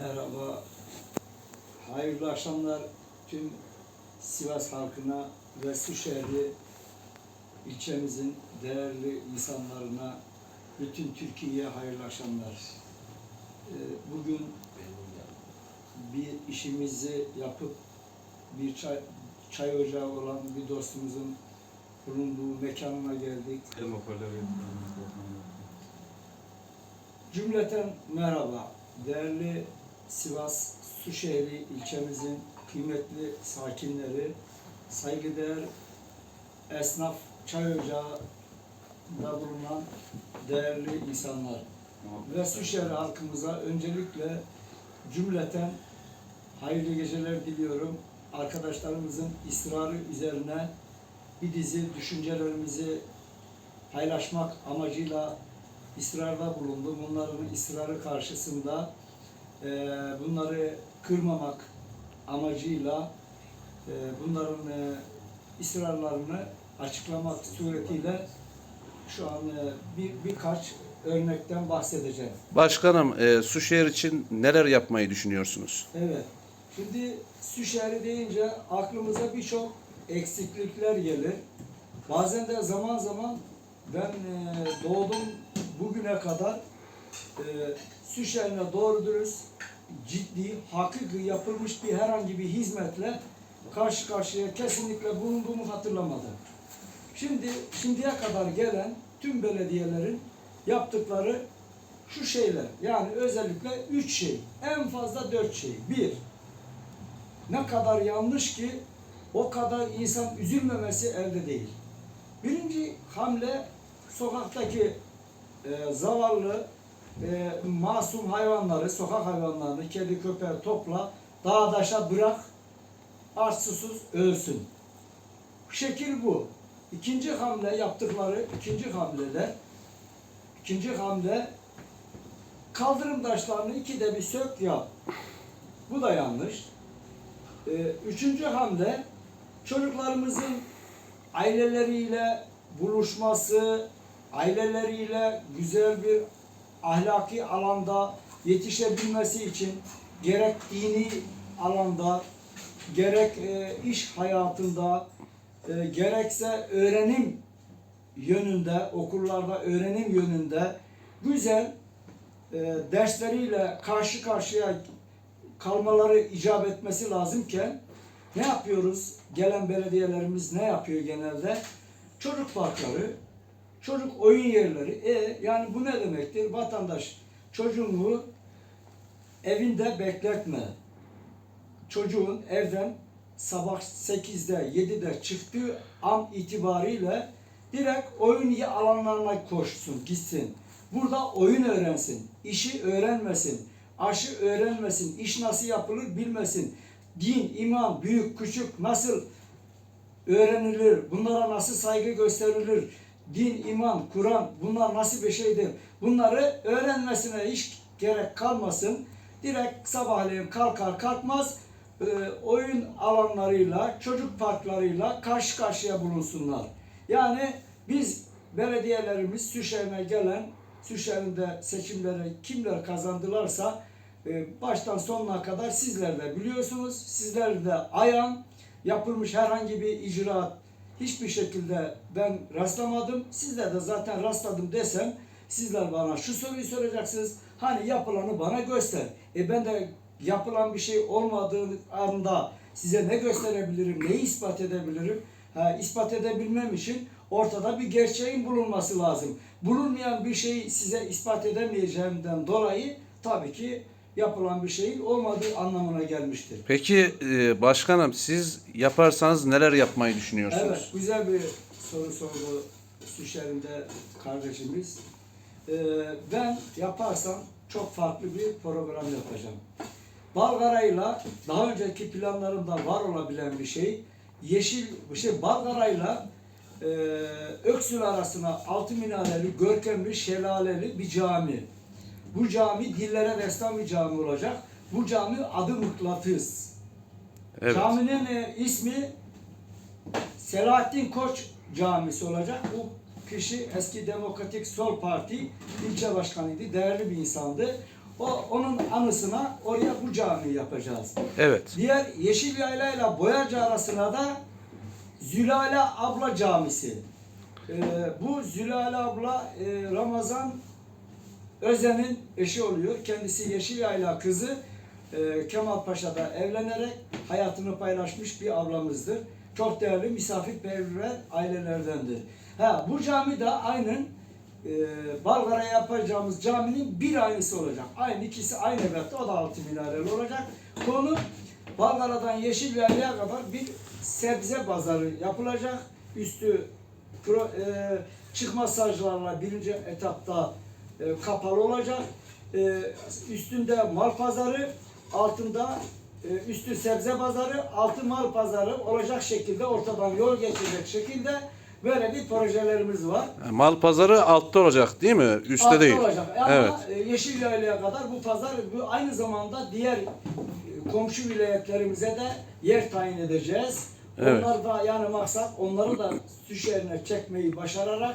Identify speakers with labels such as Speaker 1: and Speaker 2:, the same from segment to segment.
Speaker 1: Merhaba. Hayırlı akşamlar tüm Sivas halkına ve Suşehri ilçemizin değerli insanlarına, bütün Türkiye'ye hayırlı akşamlar. Ee, Bugün bir işimizi yapıp bir çay, çay ocağı olan bir dostumuzun bulunduğu mekanına geldik. Cümleten merhaba. Değerli Sivas Suşehri ilçemizin kıymetli sakinleri, saygıdeğer esnaf çay ocağında bulunan değerli insanlar ve Suşehri halkımıza öncelikle cümleten hayırlı geceler diliyorum. Arkadaşlarımızın ısrarı üzerine bir dizi düşüncelerimizi paylaşmak amacıyla ısrarda bulundu. Bunların ısrarı karşısında eee, bunları kırmamak amacıyla eee, bunların eee, ısrarlarını açıklamak suretiyle şu an eee, bir birkaç örnekten bahsedeceğim.
Speaker 2: Başkanım, e, Suşehir için neler yapmayı düşünüyorsunuz?
Speaker 1: Evet. Şimdi su şehri deyince aklımıza birçok eksiklikler gelir. Bazen de zaman zaman ben e, doğdum bugüne kadar e, su şehrine doğru dürüst ciddi, hakiki yapılmış bir herhangi bir hizmetle karşı karşıya kesinlikle bulunduğumu hatırlamadım. Şimdi şimdiye kadar gelen tüm belediyelerin yaptıkları şu şeyler. Yani özellikle üç şey. En fazla dört şey. Bir, ne kadar yanlış ki o kadar insan üzülmemesi elde değil. Birinci hamle sokaktaki e, zavallı e, masum hayvanları, sokak hayvanlarını, kedi köpeği topla, dağa daşa bırak, aç ölsün. Şekil bu. İkinci hamle yaptıkları, ikinci hamlede, ikinci hamle kaldırım taşlarını ikide bir sök yap. Bu da yanlış. Ee, üçüncü hamle çocuklarımızın aileleriyle buluşması, aileleriyle güzel bir ahlaki alanda yetişebilmesi için gerek dini alanda, gerek e, iş hayatında, e, gerekse öğrenim yönünde, okullarda öğrenim yönünde güzel e, dersleriyle karşı karşıya kalmaları icap etmesi lazımken ne yapıyoruz? Gelen belediyelerimiz ne yapıyor genelde? Çocuk parkları, çocuk oyun yerleri. E yani bu ne demektir? Vatandaş çocuğunu evinde bekletme. Çocuğun evden sabah 8'de 7'de çıktığı an itibariyle direkt oyun alanlarına koşsun, gitsin. Burada oyun öğrensin, işi öğrenmesin, aşı öğrenmesin, iş nasıl yapılır bilmesin. Din, iman, büyük, küçük nasıl öğrenilir, bunlara nasıl saygı gösterilir, din, iman, Kur'an bunlar nasıl bir şeydir. Bunları öğrenmesine hiç gerek kalmasın. Direkt sabahleyin kalkar kalkmaz e, oyun alanlarıyla, çocuk parklarıyla karşı karşıya bulunsunlar. Yani biz belediyelerimiz Süşehir'e gelen, Süşehir'de seçimleri kimler kazandılarsa e, baştan sonuna kadar sizler de biliyorsunuz. Sizler de ayan yapılmış herhangi bir icraat hiçbir şekilde ben rastlamadım. Sizler de zaten rastladım desem sizler bana şu soruyu soracaksınız. Hani yapılanı bana göster. E ben de yapılan bir şey olmadığı anda size ne gösterebilirim, neyi ispat edebilirim? Ha, ispat edebilmem için ortada bir gerçeğin bulunması lazım. Bulunmayan bir şeyi size ispat edemeyeceğimden dolayı tabii ki yapılan bir şeyin olmadığı anlamına gelmiştir.
Speaker 2: Peki e, başkanım siz yaparsanız neler yapmayı düşünüyorsunuz?
Speaker 1: Evet, güzel bir soru sordu Süşer'inde kardeşimiz. Ee, ben yaparsam çok farklı bir program yapacağım. Balgarayla daha önceki planlarımda var olabilen bir şey, yeşil bir şey Balgarayla e, Öksül arasına altı minareli, görkemli, şelaleli bir cami. Bu cami dillere destan bir cami olacak. Bu cami adı Mıknatıs.
Speaker 2: Evet.
Speaker 1: Caminin e, ismi Selahattin Koç Camisi olacak. Bu kişi eski Demokratik Sol Parti ilçe başkanıydı. Değerli bir insandı. O onun anısına oraya bu camiyi yapacağız.
Speaker 2: Evet.
Speaker 1: Diğer Yeşil Yayla ile Boyacı arasına da Zülale Abla Camisi. Ee, bu Zülale Abla e, Ramazan Özen'in eşi oluyor. Kendisi Yeşil Yayla kızı e, Kemal Paşa'da evlenerek hayatını paylaşmış bir ablamızdır. Çok değerli misafirperver ailelerdendir. Ha, bu cami de aynen e, Balgara yapacağımız caminin bir aynısı olacak. Aynı ikisi aynı ebatta o da altı minareli olacak. Konu Balgara'dan Yeşilyaylı'ya kadar bir sebze pazarı yapılacak. Üstü pro, e, çıkma saclarla birinci etapta e, kapalı olacak. E, üstünde mal pazarı, altında e, üstü sebze pazarı, altı mal pazarı olacak şekilde ortadan yol geçecek şekilde böyle bir projelerimiz var.
Speaker 2: Mal pazarı altta olacak değil mi? Üstte
Speaker 1: Altta
Speaker 2: değil.
Speaker 1: olacak. Ama
Speaker 2: Evet.
Speaker 1: e, Yeşilyayla'ya kadar bu pazar bu aynı zamanda diğer e, komşu vilayetlerimize de yer tayin edeceğiz.
Speaker 2: Evet.
Speaker 1: Onlar da yani maksat onları da su şehrine çekmeyi başararak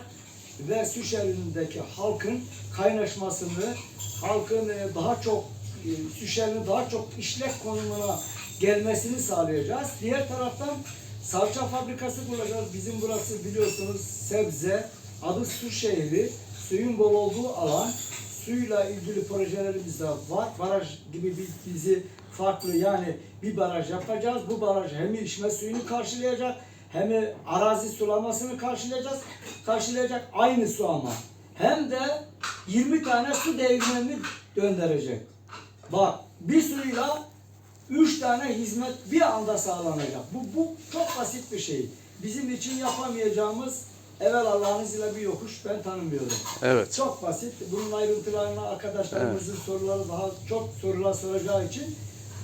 Speaker 1: ve su şehrindeki halkın kaynaşmasını, halkın e, daha çok e, su şehrinin daha çok işlek konumuna gelmesini sağlayacağız. Diğer taraftan salça fabrikası kuracağız. Bizim burası biliyorsunuz sebze, adı su şehri, suyun bol olduğu alan. Suyla ilgili projelerimiz de var. Baraj gibi bir dizi farklı yani bir baraj yapacağız. Bu baraj hem içme suyunu karşılayacak hem arazi sulamasını karşılayacağız. Karşılayacak aynı su ama. Hem de 20 tane su değirmenini döndürecek. Bak bir suyla üç tane hizmet bir anda sağlanacak. Bu, bu çok basit bir şey. Bizim için yapamayacağımız evvel Allah'ın izniyle bir yokuş ben tanımıyorum.
Speaker 2: Evet.
Speaker 1: Çok basit. Bunun ayrıntılarına arkadaşlarımızın soruları daha çok sorular soracağı için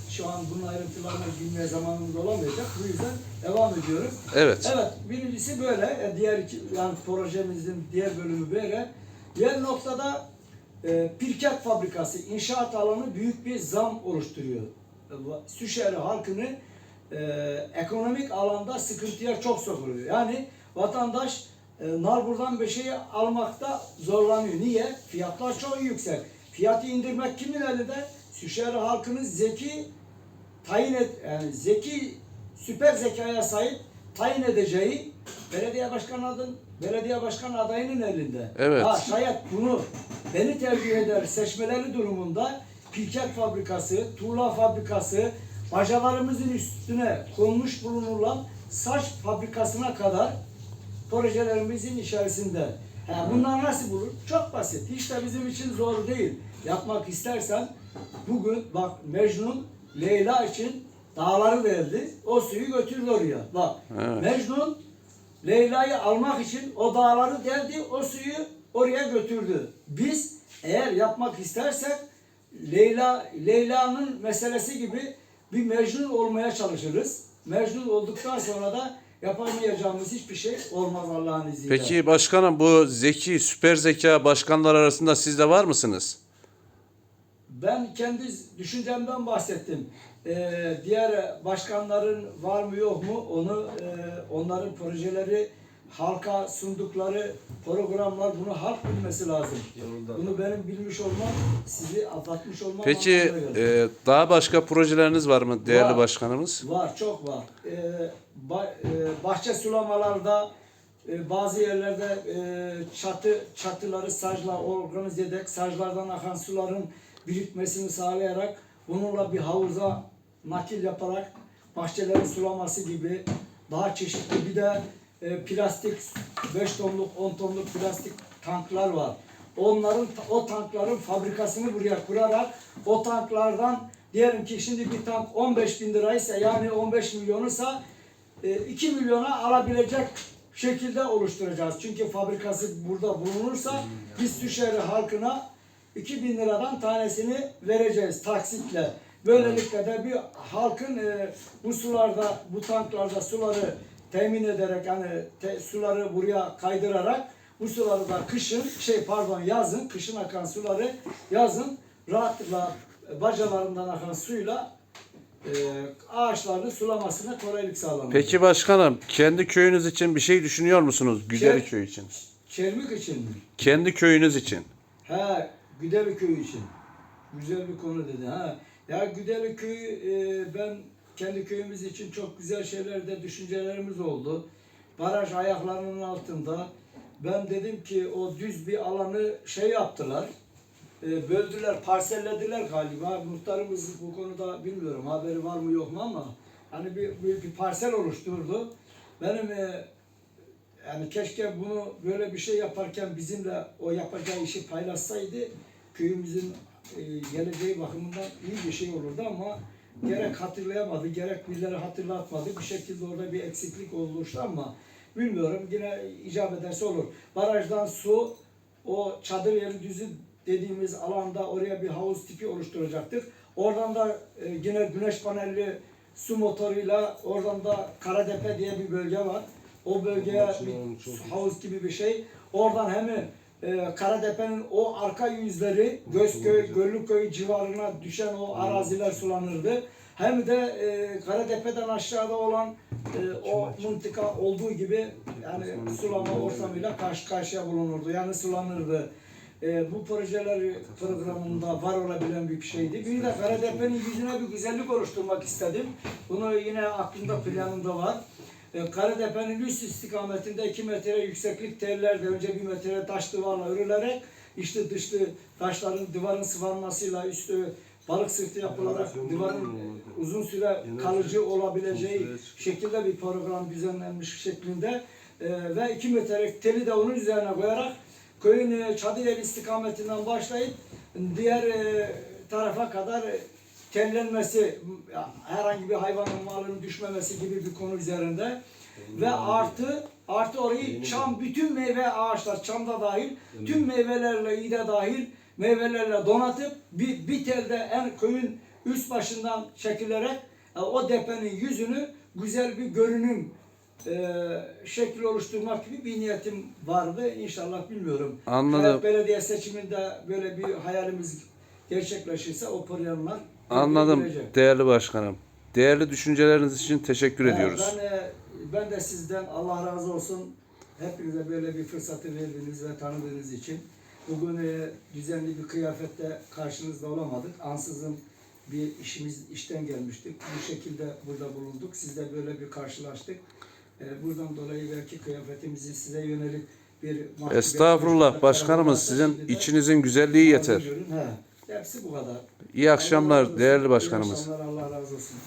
Speaker 1: şu an bunun ayrıntılarına bilmeye zamanımız olamayacak. Bu yüzden devam ediyorum.
Speaker 2: Evet.
Speaker 1: Evet, birincisi böyle. E, Diğer iki, yani projemizin diğer bölümü böyle. Diğer noktada e, pirket fabrikası, inşaat alanı büyük bir zam oluşturuyor. E, Süşehri halkını e, ekonomik alanda sıkıntıya çok sokuyor. Yani vatandaş e, nalburdan bir şeyi almakta zorlanıyor. Niye? Fiyatlar çok yüksek. Fiyatı indirmek kimin elinde? Süşehri halkının zeki tayin et, yani zeki süper zekaya sahip tayin edeceği belediye başkan adın belediye başkan adayının elinde.
Speaker 2: Evet.
Speaker 1: Ha, şayet bunu beni tercih eder seçmeleri durumunda pirket fabrikası, tuğla fabrikası, bacalarımızın üstüne konmuş bulunulan saç fabrikasına kadar projelerimizin içerisinde. Ha, bunlar nasıl bulur? Çok basit. Hiç de bizim için zor değil. Yapmak istersen bugün bak Mecnun Leyla için dağları verdi. O suyu götürdü oraya. Bak
Speaker 2: Evet.
Speaker 1: Mecnun Leyla'yı almak için o dağları deldi. O suyu oraya götürdü. Biz eğer yapmak istersek Leyla Leyla'nın meselesi gibi bir Mecnun olmaya çalışırız. Mecnun olduktan sonra da yapamayacağımız hiçbir şey olmaz Allah'ın izniyle.
Speaker 2: Peki başkanım bu zeki, süper zeka başkanlar arasında siz de var mısınız?
Speaker 1: Ben kendi düşüncemden bahsettim. Ee, diğer başkanların var mı yok mu onu e, onların projeleri halka sundukları programlar bunu halk bilmesi lazım. Bunu benim bilmiş olmam, sizi atlatmış olmam
Speaker 2: Peki e, daha başka projeleriniz var mı değerli
Speaker 1: Var.
Speaker 2: başkanımız?
Speaker 1: Var, çok var. Ee, ba- e, bahçe sulamalarda e, bazı yerlerde e, çatı çatıları sacla organize ederek saclardan akan suların birikmesini sağlayarak bununla bir havuza nakil yaparak bahçelerin sulaması gibi daha çeşitli bir de e, plastik 5 tonluk 10 tonluk plastik tanklar var. Onların o tankların fabrikasını buraya kurarak o tanklardan diyelim ki şimdi bir tank 15 bin liraysa yani 15 milyonusa e, 2 milyona alabilecek şekilde oluşturacağız. Çünkü fabrikası burada bulunursa biz Süşehri halkına 2 bin liradan tanesini vereceğiz taksitle. Böylelikle de bir halkın e, bu sularda, bu tanklarda suları temin ederek hani te- suları buraya kaydırarak bu suları da kışın şey pardon yazın kışın akan suları yazın rahatlıkla e, bacalarından akan suyla e, ağaçların sulamasına kolaylık sağlanır.
Speaker 2: Peki başkanım kendi köyünüz için bir şey düşünüyor musunuz? Güderi
Speaker 1: Şey-
Speaker 2: köy için.
Speaker 1: Çermik için mi?
Speaker 2: Kendi köyünüz için.
Speaker 1: He, Güderi köyü için. güzel bir konu dedi. Ha. Ya Güdeli köyü e, ben kendi köyümüz için çok güzel şeylerde düşüncelerimiz oldu. Baraj ayaklarının altında. Ben dedim ki o düz bir alanı şey yaptılar. E, böldüler, parsellediler galiba. Muhtarımız bu konuda bilmiyorum haberi var mı yok mu ama hani bir, bir, bir parsel oluşturdu. Benim e, yani keşke bunu böyle bir şey yaparken bizimle o yapacağı işi paylaşsaydı köyümüzün e, geleceği bakımından iyi bir şey olurdu ama gerek hatırlayamadı, gerek birileri hatırlatmadı. Bir şekilde orada bir eksiklik oluştu ama bilmiyorum yine icap ederse olur. Barajdan su o çadır yeri düzü dediğimiz alanda oraya bir havuz tipi oluşturacaktık. Oradan da e, yine güneş panelli su motoruyla oradan da Karadepe diye bir bölge var. O bölgeye bir havuz gibi bir şey. Oradan hem e, Karadepe'nin o arka yüzleri Gözköy, Göllüköy civarına düşen o araziler sulanırdı. Hem de e, Karadepe'den aşağıda olan e, o mıntıka olduğu gibi yani sulama ortamıyla karşı karşıya bulunurdu. Yani sulanırdı. E, bu projeler programında var olabilen bir şeydi. Bir de Karadepe'nin yüzüne bir güzellik oluşturmak istedim. Bunu yine aklımda planımda var. E, Karadepe'nin üst istikametinde 2 metre yükseklik tellerde önce 1 metre taş duvarla örülerek işte dışlı taşların duvarın sıvanmasıyla üstü balık sırtı yapılarak duvarın uzun süre kalıcı olabileceği şekilde bir program düzenlenmiş şeklinde. E, ve 2 metrelik teli de onun üzerine koyarak köyün e, çadır el istikametinden başlayıp diğer e, tarafa kadar tellenmesi, m- herhangi bir hayvanın malının düşmemesi gibi bir konu üzerinde ve artı artı orayı çam bütün meyve ağaçlar çamda dahil tüm meyvelerle iyi de dahil meyvelerle donatıp bir, bir telde en köyün üst başından çekilerek e, o depenin yüzünü güzel bir görünüm e, şekli oluşturmak gibi bir niyetim vardı. İnşallah bilmiyorum.
Speaker 2: Anladım.
Speaker 1: Eğer belediye seçiminde böyle bir hayalimiz gerçekleşirse o programlar
Speaker 2: Anladım değerli başkanım. Değerli düşünceleriniz için teşekkür
Speaker 1: Evet,
Speaker 2: ediyoruz.
Speaker 1: Ben, e, ben de sizden Allah razı olsun. Hepinize böyle bir fırsatı verdiğiniz ve tanıdığınız için. Bugün e, düzenli bir kıyafette karşınızda olamadık. Ansızın bir işimiz işten gelmiştik. Bu şekilde burada bulunduk. Sizle böyle bir karşılaştık. E, buradan dolayı belki kıyafetimizin size yönelik bir mahcubiyet
Speaker 2: Estağfurullah başkanımız sizin içinizin güzelliği yeter.
Speaker 1: He, hepsi bu kadar.
Speaker 2: İyi akşamlar değerli
Speaker 1: İyi
Speaker 2: başkanımız.
Speaker 1: akşamlar, Allah razı olsun.